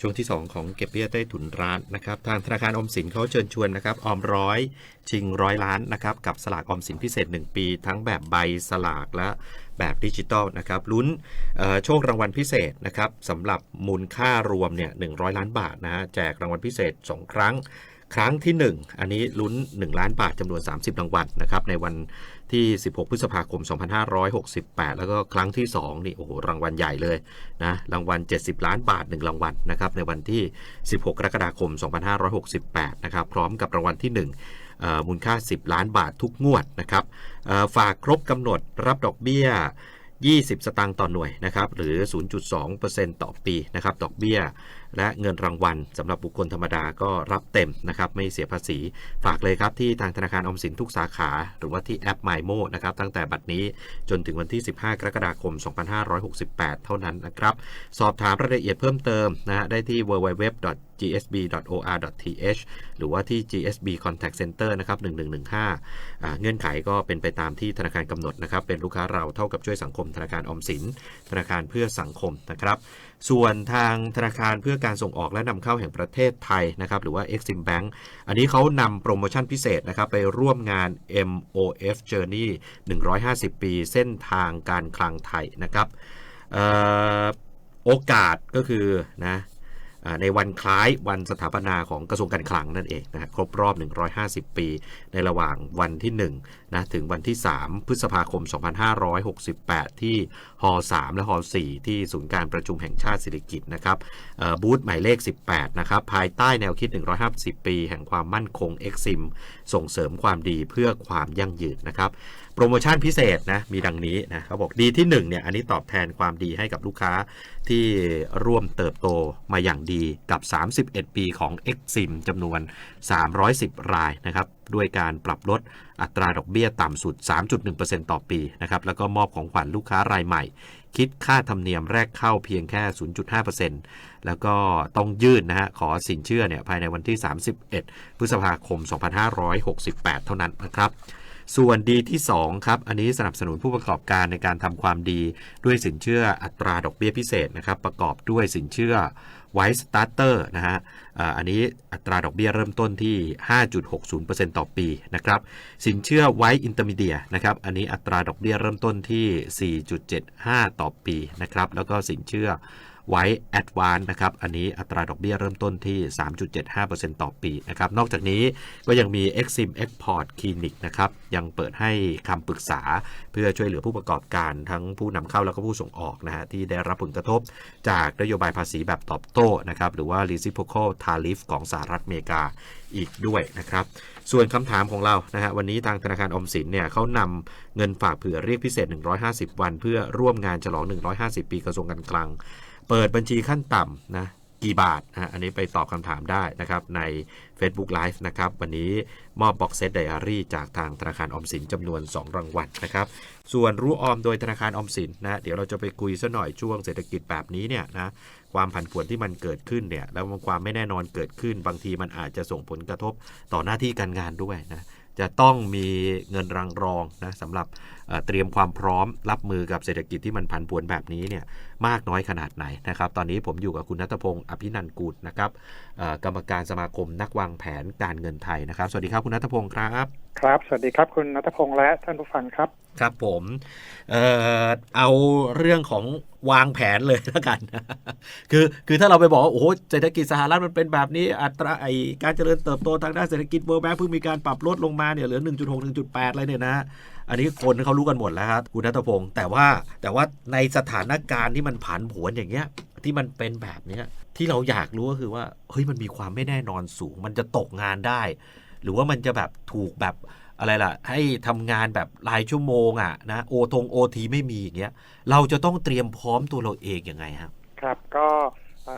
ช่วงที่ 2 ของเก็บเบี้ยใต้ถุนร้านนะครับทางธนาคารอมสินเขาเชิญชวนนะครับออมร้อยชิงร้อยล้านนะครับกับสลากออมสินพิเศษ 1 ปี ทั้งแบบใบสลากและแบบดิจิตอลนะครับลุ้นโชครางวัลพิเศษนะครับสำหรับมูลค่ารวมเนี่ย100ล้านบาทนะฮะแจกรางวัลพิเศษ 2 ครั้งครั้งที่ 1 อันนี้ลุ้น 1 ล้านบาทจำนวน 30 รางวัลนะครับในวัน ที่ 16 พฤษภาคม 2568 แล้วก็ครั้งที่ 2 นี่โอ้โหรางวัลใหญ่เลยนะรางวัล 70 ล้านบาท 1 รางวัลนะครับในวันที่ 16 กรกฎาคม 2568 นะครับพร้อมกับรางวัลที่1เอ่อมูลค่า 10 ล้านบาททุกงวดนะครับฝากครบกำหนดรับดอกเบี้ย 20 สตางค์ต่อหน่วยนะครับหรือ 0.2%ต่อปีนะครับดอกเบี้ยและเงินรางวัลสำหรับบุคคลธรรมดาก็รับเต็มนะครับไม่เสียภาษี ฝากเลยครับที่ทางธนาคารออมสินทุกสาขา หรือว่าที่แอป MyMo นะครับตั้งแต่บัดนี้จนถึงวันที่ 15 กรกฎาคม 2568 เท่านั้นนะครับ สอบถามรายละเอียดเพิ่มเติมนะฮะได้ที่ www.gsb.or.th หรือว่าที่ GSB Contact Center นะครับ1115 เงื่อนไขก็เป็นไปตามที่ธนาคารกำหนดนะครับ เป็นลูกค้าเราเท่ากับช่วยสังคมธนาคารออมสิน ธนาคารเพื่อสังคมนะครับส่วนทางธนาคารเพื่อการส่งออกและนำเข้าแห่งประเทศไทยนะครับหรือว่า Exim Bank อันนี้เขานำโปรโมชั่นพิเศษนะครับไปร่วมงาน MOF Journey 150 ปีเส้นทางการคลังไทยนะครับออโอกาสก็คือนะ ในวันคล้ายวันสถาปนาของกระทรวงการคลังนั่นเองนะฮะครบรอบ 150 ปี ในระหว่างวันที่1นะถึงวันที่ 3 พฤษภาคม 2568 ที่ฮ3และฮ4ที่ศูนย์การประชุมแห่งชาติสิริกิตนะครับบูธหมายเลข 18 นะครับ ภายใต้แนวคิด 150 ปี แห่งความมั่นคง Exim ส่งเสริมความดีเพื่อความยั่งยืนนะครับ โปรโมชั่นพิเศษนะมีดังนี้นะเขาบอกดีที่1เนี่ยอันนี้ตอบแทนความดีให้กับลูกค้าที่ร่วมเติบโตมาอย่างดีกับ 31 ปีของ Exim จำนวน 310 รายนะครับด้วยการปรับลดอัตราดอกเบี้ยต่ำสุด 3.1%ต่อปีนะครับแล้วก็มอบของขวัญลูกค้ารายใหม่ คิดค่าธรรมเนียมแรกเข้าเพียงแค่ 0.5%แล้วก็ต้องยื่นนะฮะขอสินเชื่อเนี่ยภายในวันที่ 31 พฤษภาคม 2568 เท่านั้นนะครับ ส่วนดีที่ 2 ครับ อันนี้สนับสนุนผู้ประกอบการในการทำความดีด้วยสินเชื่ออัตราดอกเบี้ยพิเศษนะครับประกอบด้วยสินเชื่อไวสตาร์เตอร์นะฮะอันนี้อัตราดอกเบี้ยเริ่มต้นที่ 5.60%ต่อปีนะครับ สินเชื่อไว้อินเตอร์มีเดียนะครับ อันนี้อัตราดอกเบี้ยเริ่มต้นที่ 4.75 ต่อปีนะครับ แล้วก็สินเชื่อ ไว้แอดวานนะครับ อันนี้อัตราดอกเบี้ยเริ่มต้นที่ 3.75%ต่อปีนะครับ นอกจากนี้ก็ยังมี Exim Export Clinic นะครับ ยังเปิดให้คำปรึกษาเพื่อช่วยเหลือผู้ประกอบการทั้งผู้นำเข้าแล้วก็ผู้ส่งออกนะฮะที่ได้รับผลกระทบจากนโยบายภาษีแบบตอบโต้นะครับ หรือว่า reciprocal tariff ของสหรัฐอเมริกาอีกด้วยนะครับ ส่วนคำถามของเรานะฮะวันนี้ทางธนาคารอมสินเนี่ยเขานำเงินฝากเผื่อเรียกพิเศษ 150 วัน เพื่อร่วมงานฉลอง 150 ปีกระทรวงการคลัง เปิดบัญชีขั้นต่ำนะกี่บาทนะอันนี้ไปตอบคำถามได้นะครับใน Facebook Live นะครับ วันนี้มอบบ็อกเซตไดอารี่จากทางธนาคารออมสินจำนวน 2 รางวัลนะครับ ส่วนรู้ออมโดยธนาคารออมสินนะ เดี๋ยวเราจะไปคุยซะหน่อยช่วงเศรษฐกิจแบบนี้เนี่ยนะความผันผวนที่มันเกิดขึ้นเนี่ยแล้วความไม่แน่นอนเกิดขึ้น บางทีมันอาจจะส่งผลกระทบต่อหน้าที่การงานด้วยนะจะต้องมีเงินรังรองนะสำหรับเตรียมความพร้อมรับมือกับเศรษฐกิจที่มันผันผวนแบบนี้เนี่ยมากน้อยขนาดไหนนะครับ ตอนนี้ผมอยู่กับคุณนัทพงศ์อภินันท์กูลนะครับเอ่อกรรมการสมาคมนักวางแผนการเงินไทยนะครับ สวัสดีครับคุณนัทพงศ์ครับ ครับ สวัสดีครับคุณนัทพงษ์และท่านผู้ฟังครับ ครับผมเอ่อเอาเรื่องของวางแผนเลยแล้วกันคือคือถ้าเราไปบอกว่าโอ้โหเศรษฐกิจสหรัฐมันเป็นแบบนี้อัตราไอการเจริญเติบโตทางด้านเศรษฐกิจเวิร์แบงค์เพิ่งมีการปรับลดลงมาเนี่ยเหลือ 1.6 1.8อะไรเนี่ยนะ อันนี้คนเขารู้กันหมดแล้วครับคุณนัทพงศ์แต่ว่าแต่ว่าในสถานการณ์ที่มันผันผวนอย่างเงี้ย ที่มันเป็นแบบเนี้ยที่เราอยากรู้ก็คือว่าเฮ้ยมันมีความไม่แน่นอนสูง มันจะตกงานได้ หรือว่ามันจะแบบถูกแบบอะไรล่ะ ให้ทำงานแบบรายชั่วโมงอะนะโอทงโอทีไม่มีอย่างเงี้ยเราจะต้องเตรียมพร้อมตัวเราเองยังไงครับ ครับก็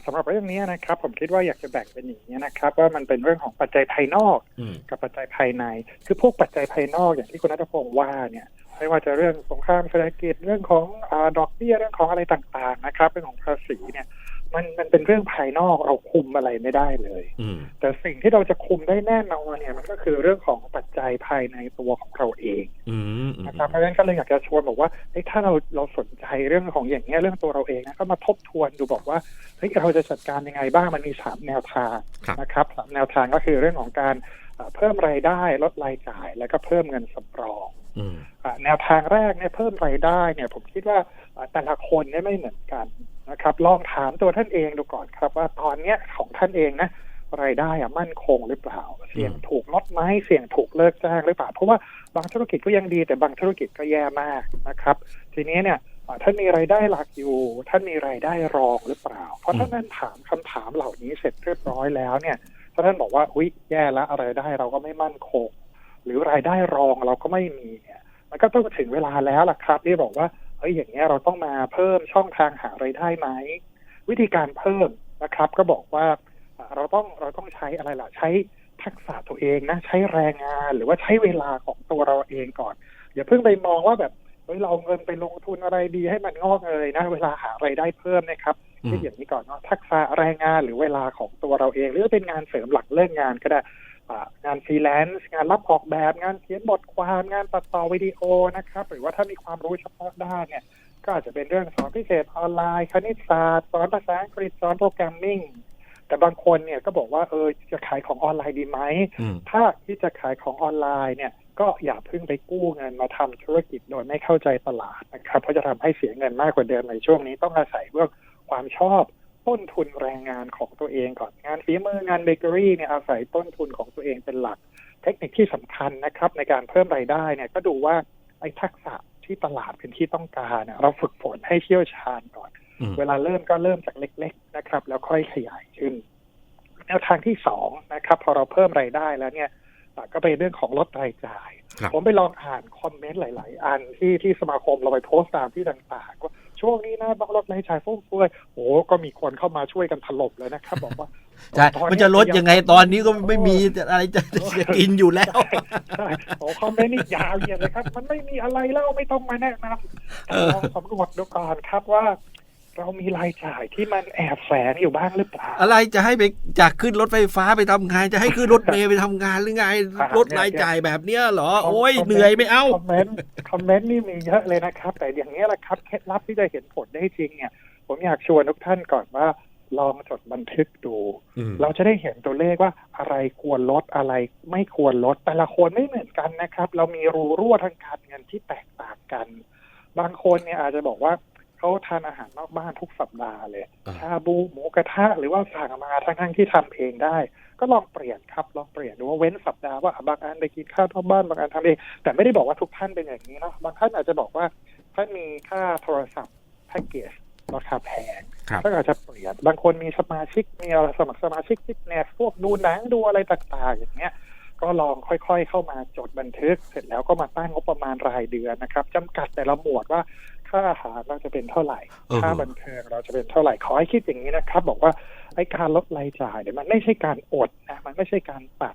อ่าสำหรับเรื่องนี้นะครับ ผมคิดว่าอยากจะแบ่งเป็นอย่างนี้นะครับ ว่ามันเป็นเรื่องของปัจจัยภายนอกอืมกับปัจจัยภายใน คือพวกปัจจัยภายนอกอย่างที่คุณนัทพงษ์ว่าเนี่ยไม่ว่าจะเรื่องสงครามเศรษฐกิจเรื่องของอาดอกเบี้ยเรื่องของอะไรต่างๆนะครับเรื่องของภาษีเนี่ยมันมันเป็นเรื่องภายนอกเราคุมอะไรไม่ได้เลยอืมแต่สิ่งที่เราจะคุมได้แน่นอนเนี่ยมันก็คือเรื่องของปั จจัยภายในตัวของเราเองอืมอืมนะครับเพราะฉะนั้นก็เลยอยากจะชวนบอกว่าเฮ้ยถ้าเราเราสนใจเรื่องของอย่างเงี้ยเรื่องตัวเราเองนะก็มาทบทวนดูบอกว่าเฮ้ยเราจะจัดการยังไงบ้างมันมีสามแนวทางครับนะครับสามแนวทางก็คือเรื่องของการเอ่อเพิ่มรายได้ลดรายจ่าย แล้วก็เพิ่มเงินสำรองอืมอะแนวทางแรกเนี่ยเพิ่มรายได้เนี่ยผมคิดว่าอะแต่ละคนเนี่ยไม่เหมือนกันนะครับ ลองถามตัวท่านเองดูก่อนครับ ว่าตอนเนี้ยของท่านเองนะ รายได้อะมั่นคงหรือเปล่า เสี่ยงถูกลดไหมเสี่ยงถูกเลิกจ้างหรือเปล่า เพราะว่าบางธุรกิจก็ยังดีแต่บางธุรกิจก็แย่มากนะครับ ทีนี้เนี่ยอะท่านมีรายได้หลักอยู่ ท่านมีรายได้รองหรือเปล่า เพราะถ้าท่านถามคำถามเหล่านี้เสร็จเรียบร้อยแล้วเนี่ยถ้าท่านบอกว่าอุ้ยแย่แล้วอะไรายได้เราก็ไม่มั่นคง หรือรายได้รองเราก็ไม่มีเนี่ยมันก็ต้องถึงเวลาแล้วล่ะครับที่บอกว่าเฮ้ยอย่างเงี้ยเราต้องมาเพิ่มช่องทางหารายได้ไหมวิธีการเพิ่มนะครับ ก็บอกว่าอ่า เราต้องเราต้องใช้อะไรล่ะ ใช้ทักษะตัวเองนะ ใช้แรงงานหรือว่าใช้เวลาของตัวเราเองก่อน อย่าเพิ่งไปมองว่าแบบเฮ้ยเราเอาเงินไปลงทุนอะไรดีให้มันงอกเงยนะ เวลาหารายได้เพิ่มนะครับอืมคิดอย่างนี้ก่อนเนาะทักษะแรงงานหรือเวลาของตัวเราเอง หรือเป็นงานเสริมหลังเลิกงานก็ได้อ่างานฟรีแลนซ์งานรับออกแบบงานเขียนบทความงานตัดต่อวิดีโอนะครับ หรือว่าถ้ามีความรู้เฉพาะด้านเนี่ย ก็อาจจะเป็นเรื่องสอนพิเศษออนไลน์ คณิตศาสตร์ สอนภาษาอังกฤษสอนโปรแกรมมิ่ง แต่บางคนเนี่ยก็บอกว่าเออจะขายของออนไลน์ดีไหมอืมถ้าที่จะขายของออนไลน์เนี่ยก็อย่าเพิ่งไปกู้เงินมาทำธุรกิจโดยไม่เข้าใจตลาดนะครับเพราะจะทำให้เสียเงินมากกว่าเดิมในช่วงนี้ต้องอาศัยเรื่องความชอบต้นทุนแรงงานของตัวเองก่อนงานฝีมืองานเบเกอรี่เนี่ยอาศัยต้นทุนของตัวเองเป็นหลัก เทคนิคที่สำคัญนะครับ ในการเพิ่มรายได้เนี่ยก็ดูว่าไอ้ทักษะที่ตลาดเป็นที่ต้องการเนี่ยเราฝึกฝนให้เชี่ยวชาญก่อนอืม เวลาเริ่มก็เริ่มจากเล็ก ๆ นะครับ แล้วค่อยขยายขึ้น แนวทางที่สองนะครับ พอเราเพิ่มรายได้แล้วเนี่ยอะก็เป็นเรื่องของลดรายจ่ายครับผมไปลองอ่านคอมเมนต์หลาย ๆ อันที่ที่สมาคมเราไปโพสต์ตามที่ต่างๆว่าช่วงนี้นะต้องลดรายจ่ายฟุ่มเฟือยโอ้ก็มีคนเข้ามาช่วยกันถล่มเลยนะครับ บอกว่าใช่ตอมันจะลดยังไงตอนนี้ก็ไม่มีอะไรจะจะกินอยู่แล้วใช่โอ้คอมเมนต์นี่ยาวเหยียดเลยครับ มันไม่มีอะไรแล้วไม่ต้องมาแนะนำแต่ลองสำรวจดูก่อนครับว่า เรามีรายจ่ายที่มันแอบแฝงอยู่บ้างหรือเปล่าอะไรจะให้ไปจากขึ้นรถไฟฟ้าไปทำงาน จะให้ขึ้นรถเมล์ไปทำงานหรือไงอ่าลดรายจ่ายแบบเนี้ยเหรอคอมโอ้ยคอมเมนต์เหนื่อยไม่เอาคอมเมนต์คอมเมนต์นี่มีเยอะเลยนะครับ แต่อย่างนี้ยแหละครับเคล็ดลับที่จะเห็นผลได้จริงเนี่ย ผมอยากชวนทุกท่านก่อนว่าลองจดบันทึกดูอืมเราจะได้เห็นตัวเลขว่าอะไรควรลดอะไรไม่ควรลด แต่ละคนไม่เหมือนกันนะครับ เรามีรูรั่วทางการเงินที่แตกต่างกัน บางคนเนี่ยอาจจะบอกว่า เขาทานอาหารนอกบ้านทุกสัปดาห์เลยอ่าชาบูหมูกระทะหรือว่าสั่งมาทั้งทั้งๆที่ทำเองได้ ก็ลองเปลี่ยนครับลองเปลี่ยนดูว่าเว้นสัปดาห์ว่าอะบางอันไปกินข้าวนอกบ้านบางอันทำเอง แต่ไม่ได้บอกว่าทุกท่านเป็นอย่างนี้เนาะบางท่านอาจจะบอกว่าท่านมีค่าโทรศัพท์แพ็กเกจราคาแพงครับก็อาจจะเปลี่ยนบางคนมีสมาชิกมีอะไรสมัครสมาชิกฟิตเนสพวกดูหนังดูอะไรต่างๆ อย่างเงี้ยก็ลองค่อยๆ เข้ามาจดบันทึก เสร็จแล้วก็มาตั้งงบประมาณรายเดือนนะครับจำกัดแต่ละหมวดว่า ค่าอาหารเราจะเป็นเท่าไหร่เออค่าบันเทิงเราจะเป็นเท่าไหร่ ขอให้คิดอย่างนี้นะครับ บอกว่าไอ้การลดรายจ่ายเนี่ยมันไม่ใช่การอดนะ มันไม่ใช่การตัด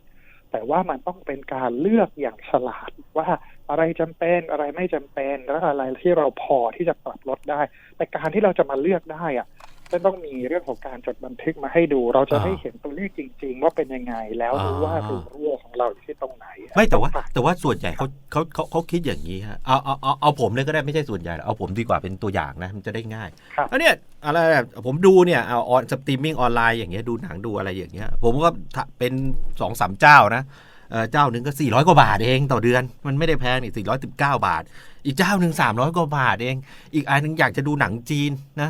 แต่ว่ามันต้องเป็นการเลือกอย่างฉลาดว่าอะไรจำเป็นอะไรไม่จำเป็น แล้วอะไรที่เราพอที่จะปรับลดได้ แต่การที่เราจะมาเลือกได้อะ จะต้องมีเรื่องของการจดบันทึกมาให้ดู เราจะอ่าได้เห็นตัวเลขจริง ๆ ว่าเป็นยังไงแล้วรู้ว่าอ่ารูรั่วของเราอยู่ที่ตรงไหน ไม่แต่ว่าฝกแต่ว่าส่วนใหญ่เขาเขาเขาเขาคิดอย่างนี้ฮะเอาเอาเอาเอาผมเลยก็ได้ไม่ใช่ส่วนใหญ่หรอกเอาผมดีกว่าเป็นตัวอย่างนะมันจะได้ง่ายครับแล้วเนี่ยอะไรอะผมดูเนี่ยเอาออนสตรีมมิ่งออนไลน์อย่างเงี้ยดูหนังดูอะไรอย่างเงี้ย ผมก็ถ้าเป็นสองสามเจ้านะเอ่อเจ้าหนึ่งก็ 400 กว่าบาทเองต่อเดือน มันไม่ได้แพงนี่419 บาท อีกเจ้าหนึ่ง300 กว่าบาทเอง อีกอันหนึงอยากจะดูหนังจีนนะ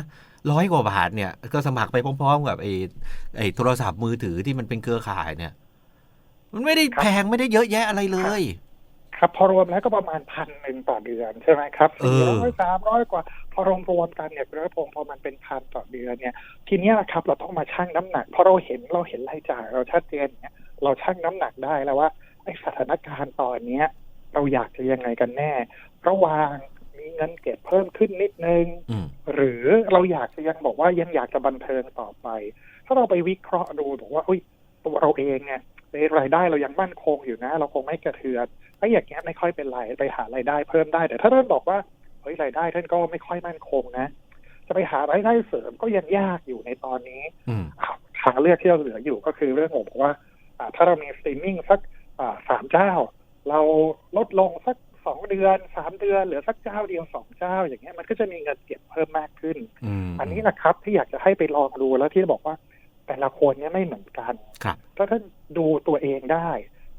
ร้อยกว่าบาทเนี่ย ก็สมัครไปพร้อมๆกับไอ้ไอ้โทรศัพท์มือถือที่มันเป็นเครือข่ายเนี่ย มันไม่ได้แพงไม่ได้เยอะแยะอะไรเลย ครับ พอรวมแล้วก็ประมาณพันหนึ่งต่อเดือนใช่ไหมครับเอสี่อร้อยสามร้อยกว่า พอรวมรวมๆกันเนี่ยเรื่องพงพอมันเป็นพันต่อเดือนเนี่ย ทีเนี้ยครับ เราต้องมาชั่งน้ำหนักพอเราเห็นเราเห็นรายจ่ายเราชัดเจนเนี่ยเราชั่งน้ำหนักได้แล้วว่าไอ้สถานการณ์ตอนเนี้ยเราอยากจะยังไงกันแน่ระหว่าง มีเงินเก็บเพิ่มขึ้นนิดนึงอืมหรือเราอยากจะยังบอกว่ายังอยากจะบันเทิงต่อไป ถ้าเราไปวิเคราะห์ดูบอกว่าอุ้ยตัวเราเองเนี่ยรายได้เรายังมั่นคงอยู่นะ เราคงไม่กระเทือนไอ้อย่างเงี้ยไม่ค่อยเป็นไรไปหารายได้เพิ่มได้แต่ถ้าท่านบอกว่าเฮ้ยรายได้ท่านก็ไม่ค่อยมั่นคงนะ จะไปหารายได้เสริมก็ยังยากอยู่ในตอนนี้อืมอ้าวทางเลือกที่เราเหลืออยู่ก็คือเรื่องของบอกว่าอ่าถ้าเรามีสตรีมมิ่งสักอ่าสามเจ้า เราลดลงสัก สองเดือนสามเดือนเหลือสักเจ้าเดียวสองเจ้า อย่างเงี้ยมันก็จะมีเงินเก็บเพิ่มมากขึ้นอืมอันนี้นะครับที่อยากจะให้ไปลองดูแล้วที่บอกว่า แต่ละคนเนี่ยไม่เหมือนกันครับถ้าท่านดูตัวเองได้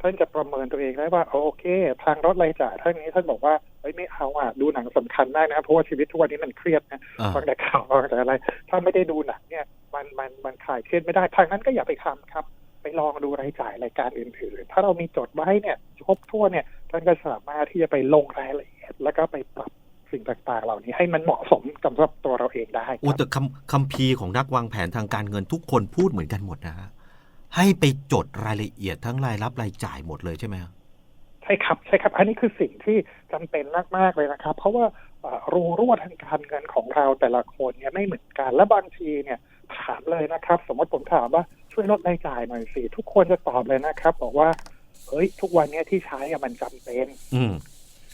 ท่านจะประเมินตัวเองได้ว่าโอเค ทางรถรายจ่ายท่านนี้ท่านบอกว่าเฮ้ยไม่เอาอะดูหนังสำคัญได้นะเพราะว่าชีวิตทุกวันนี้มันเครียดนะอ่าฟังแต่ข่าวฟังแต่อะไร ถ้าไม่ได้ดูหนังเนี่ย มันมันมันคลายเครียดไม่ได้ทางนั้นก็อย่าไปทำครับ ไปลองดูรายจ่ายรายการอื่นๆถ้าเรามีจดไว้เนี่ยครบถ้วนเนี่ย ท่านก็สามารถที่จะไปลงรายละเอียด แล้วก็ไปปรับสิ่งต่างๆ เหล่านี้ให้มันเหมาะสมกับสำหรับตัวเราเองได้คโอ้รับแต่คำคัมภีร์ของนักวางแผนทางการเงินทุกคนพูดเหมือนกันหมดนะฮะให้ไปจดรายละเอียดทั้งรายรับรายจ่ายหมดเลยใช่ไหมฮะใช่ครับใช่ครับ อันนี้คือสิ่งที่จำเป็นมากๆเลยนะครับ เพราะว่าเอ่อรูรั่วทางการเงินของเราแต่ละคนเนี่ยไม่เหมือนกัน และบางทีเนี่ยถามเลยนะครับ สมมติผมถามว่าช่วยลดรายจ่ายหน่อยสิทุกคนจะตอบเลยนะครับ บอกว่า เฮ้ยทุกวันเนี้ยที่ใช้อะมันจำเป็น อืม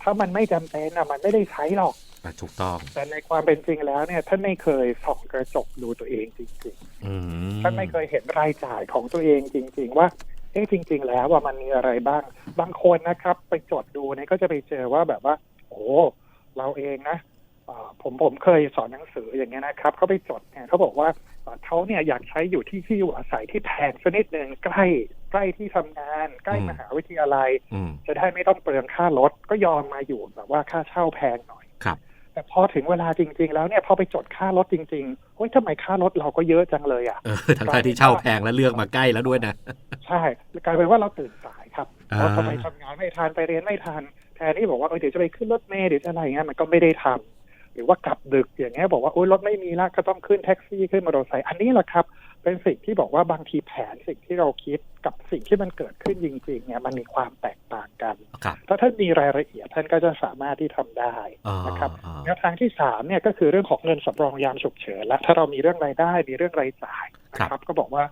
ถ้ามันไม่จำเป็นอะมันไม่ได้ใช้หรอกอะถูกต้อง แต่ในความเป็นจริงแล้วเนี่ยท่านไม่เคยส่องกระจกดูตัวเองจริงๆอืมท่านไม่เคยเห็นรายจ่ายของตัวเองจริง ๆ ว่าเอ๊ะจริง ๆ แล้วว่ามันมีอะไรบ้าง บางคนนะครับ ไปจดดูเนี่ยก็จะไปเจอว่าแบบว่า โอ้เราเองนะอ่าผมผมเคยสอนหนังสืออย่างเงี้ยนะครับเขาไปจดเนี่ยเขาบอกว่าอ่า เขาเนี่ยอยากใช้อยู่ที่ที่อยู่อาศัยที่แพงสักนิดหนึ่งใกล้ใกล้ที่ทำงาน ใกล้มหาวิทยาลัยอืมจะได้ไม่ต้องเปลืองค่ารถก็ยอมมาอยู่แบบว่าค่าเช่าแพงหน่อยครับ แต่พอถึงเวลาจริง ๆ แล้วเนี่ยพอไปจดค่ารถจริงๆเฮ้ยทำไมค่ารถเราก็เยอะจังเลยอะเออทั้งๆที่เช่าแพงแล้วเลือกมาใกล้แล้วด้วยนะใช่กลายเป็นว่าเราตื่นสายครับอ่าเราทำไมทำงานไม่ทันไปเรียนไม่ทันแทนที่บอกว่าเออเดี๋ยวจะไปขึ้นรถเมล์เดี๋ยวจะอะไรเงี้ยมันก็ไม่ได้ทำ หรือว่ากลับดึกอย่างเงี้ยบอกว่าโอ้ยรถไม่มีละก็ต้องขึ้นแท็กซี่ขึ้นมอเตอร์ไซค์อันนี้แหละครับ เป็นสิ่งที่บอกว่าบางทีแผนสิ่งที่เราคิดกับสิ่งที่มันเกิดขึ้นจริงๆเนี่ยมันมีความแตกต่างกันครับถ้าท่านมีรายละเอียดท่านก็จะสามารถที่ทำได้อ่านะครับอ่าแนวทางที่สามเนี่ยก็คือเรื่องของเงินสำรองยามฉุกเฉินและถ้าเรามีเรื่องรายได้มีเรื่องรายจ่ายนะครับก็บอกว่า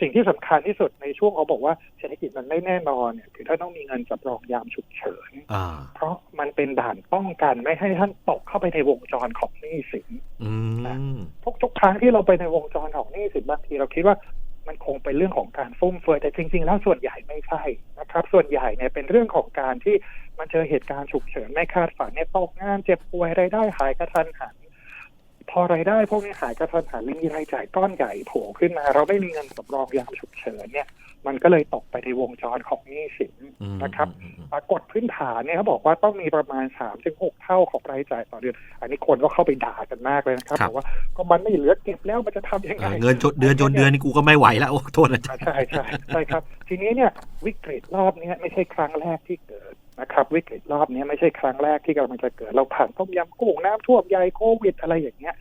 สิ่งที่สำคัญที่สุดในช่วงเขาบอกว่าเศรษฐกิจมันไม่แน่นอนเนี่ยคือท่านต้องมีเงินสำรองยามฉุกเฉินอ่าเพราะมัน เป็นด่านป้องกันไม่ให้ท่านตกเข้าไปในวงจรของหนี้สินอืมทุกทุกครั้งที่เราไปในวงจรของหนี้สินบางทีเราคิดว่ามันคงเป็นเรื่องของการฟุ่มเฟือยแต่จริง ๆ แล้วส่วนใหญ่ไม่ใช่นะครับ ส่วนใหญ่เนี่ยเป็นเรื่องของการที่มันเจอเหตุการณ์ฉุกเฉินไม่คาดฝันเนี่ยตกงานเจ็บป่วยรายได้หายกระทันหันพอรายได้ พวกนี้หายกระทันหันหรือมีรายจ่ายก้อนใหญ่โผล่ขึ้นมา เราไม่มีเงินสำรองยามฉุกเฉินเนี่ย มันก็เลยตกไปในวงจรของหนี้สินอืมนะครับอืมอืมปรากฏพื้นฐานเนี่ยเขาบอกว่าต้องมีประมาณสามถึงหกเท่าของรายจ่ายต่อเดือน อันนี้คนก็เข้าไปด่ากันมากเลยนะครับบอกว่าก็มันไม่เหลือเก็บแล้วมันจะทำยังเอไงอเงินชดเดือนชนเดือนนี่กูก็ไม่ไหวแล้วโอ้โทษนะอ่าใช่ใช่ใช่ครับ ทีนี้เนี่ยวิกฤตรอบเนี้ยไม่ใช่ครั้งแรกที่เกิดนะครับวิกฤตรอบเนี้ยไม่ใช่ครั้งแรกที่กำลังจะเกิดเราผ่านต้มยำกุ้งน้ำท่วมใหญ่โควิดอะไรอย่างเงี้ย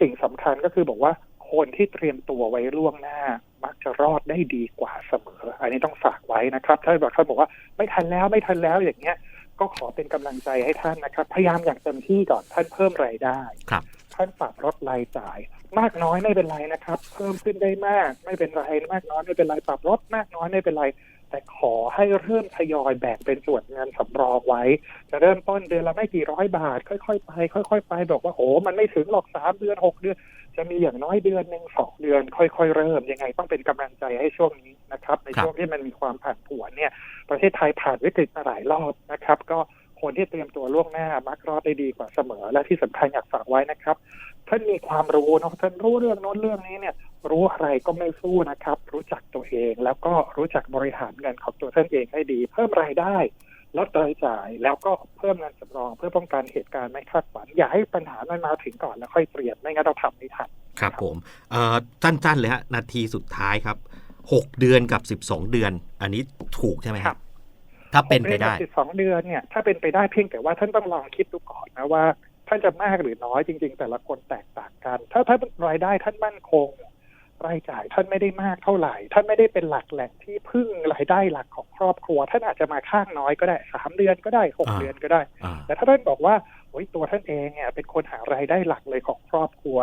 สิ่งสำคัญก็คือบอกว่า คนที่เตรียมตัวไว้ล่วงหน้า มักจะรอดได้ดีกว่าเสมอ อันนี้ต้องฝากไว้นะครับ ถ้าบอกท่านบอกว่าไม่ทันแล้วไม่ทันแล้วอย่างเงี้ย ก็ขอเป็นกำลังใจให้ท่านนะครับ พยายามอย่างเต็มที่ก่อนท่านเพิ่มรายได้ครับท่านปรับลดรายจ่าย มากน้อยไม่เป็นไรนะครับ เพิ่มขึ้นได้มาก ไม่เป็นไรมากน้อยไม่เป็นไรปรับลดมากน้อยไม่เป็นไรแต่ขอให้เริ่มทยอยแบ่งเป็นส่วนเงินสำรองไว้ จะเริ่มต้นเดือนละไม่กี่ร้อยบาท ค่อยๆไป ค่อย ๆ ไป บอกว่าโอ้มันไม่ถึงหรอกสามเดือนหกเดือน จะมีอย่างน้อยเดือนหนึ่งสองเดือน ค่อยๆเริ่มยังไง ต้องเป็นกำลังใจให้ช่วงนี้นะครับ ในครับช่วงที่มันมีความผันผวนเนี่ย ประเทศไทยผ่านวิกฤตมาหลายรอบนะครับ ก็คนที่เตรียมตัวล่วงหน้ามักรอดได้ดีกว่าเสมอ และที่สำคัญอยากฝากไว้นะครับท่านมีความรู้เนาะท่านรู้เรื่องโน้นเรื่องนี้เนี่ย รู้อะไรก็ไม่สู้นะครับ รู้จักตัวเอง แล้วก็รู้จักบริหารเงินของตัวท่านเองให้ดี เพิ่มรายได้ ลดรายจ่าย แล้วก็เพิ่มเงินสำรองเพื่อป้องกันเหตุการณ์ไม่คาดฝัน อย่าให้ปัญหามันมาถึงก่อนแล้วค่อยเตรียมไม่งั้นเราทำไม่ทันครับผมเอ่อสั้นๆเลยฮะนาทีสุดท้ายครับหกเดือนกับสิบสองเดือน อันนี้ถูกใช่ไหมครับ ถ้าเป็นไปได้สิบสองเดือนเนี่ย ถ้าเป็นไปได้เพียงแต่ว่าท่านต้องลองคิดดูก่อนนะว่าท่านจะมากหรือน้อยจริง ๆ แต่ละคนแตกต่างกัน ถ้าถ้ารายได้ท่านมั่นคง รายจ่ายท่านไม่ได้มากเท่าไหร่ ท่านไม่ได้เป็นหลักแหล่งที่พึ่งรายได้หลักของครอบครัว ท่านอาจจะมาข้างน้อยก็ได้สามเดือนก็ได้หกอ่าเดือนก็ได้อ่าแต่ถ้าท่านบอกว่าโอ้ยตัวท่านเองเนี่ยเป็นคนหารายได้หลักเลยของครอบครัว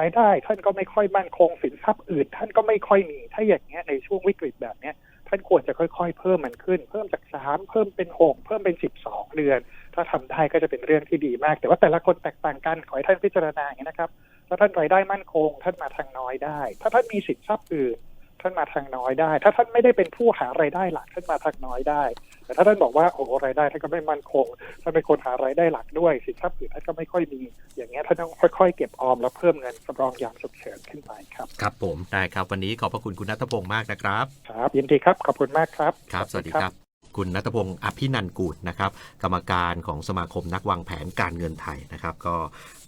รายได้ท่านก็ไม่ค่อยมั่นคงสินทรัพย์อื่น ท่านก็ไม่ค่อยมี ถ้าอย่างเงี้ยในช่วงวิกฤตแบบเนี้ยท่านควรจะค่อย ๆ เพิ่มมันขึ้น เพิ่มจากสามเพิ่มเป็นหกเพิ่มเป็นสิบสองเดือน ถ้าทำได้ก็จะเป็นเรื่องที่ดีมาก แต่ว่าแต่ละคนแตกต่างกันขอให้ท่านพิจารณาอย่างนี้ยนะครับ ถ้าท่านรายได้มั่นคง ท่านมาทางน้อยได้ ถ้าท่านมีสินทรัพย์อื่นท่านมาทางน้อยได้ ถ้าท่านไม่ได้เป็นผู้หารายได้หลักท่านมาทางน้อยได้ แต่ถ้าท่านบอกว่าโอ้โหรายได้ท่านก็ไม่มั่นคงท่านเป็นคนหารายได้หลักด้วยสินทรัพย์อื่นท่านก็ไม่ค่อยมี อย่างเงี้ยท่านต้องค่อยๆ เก็บออมแล้วเพิ่มเงินสำรองยามฉุกเฉินขึ้นไปครับ ครับผมได้ครับวันนี้ขอบพระคุณคุณนัทพงศ์มากนะครับ ครับยินดีครับขอบคุณมากครับ ครับ สวัสดีครับ คุณนัทพงศ์อภินันกูลนะครับกรรมการของสมาคมนักวางแผนการเงินไทยนะครับก็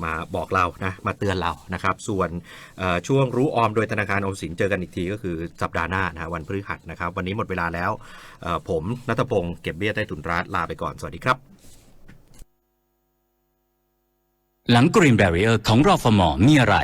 มาบอกเรานะมาเตือนเรานะครับ ส่วนช่วงรู้ออมโดยธนาคารออมสินเจอกันอีกทีก็คือสัปดาห์หน้านะวันพฤหัสนะครับ วันนี้หมดเวลาแล้ว ผมนัทพงศ์เก็บเบี้ยใต้ถุนร้านลาไปก่อน สวัสดีครับหลังกรีนแบร r เออร์ของรอฟมอมีอะไร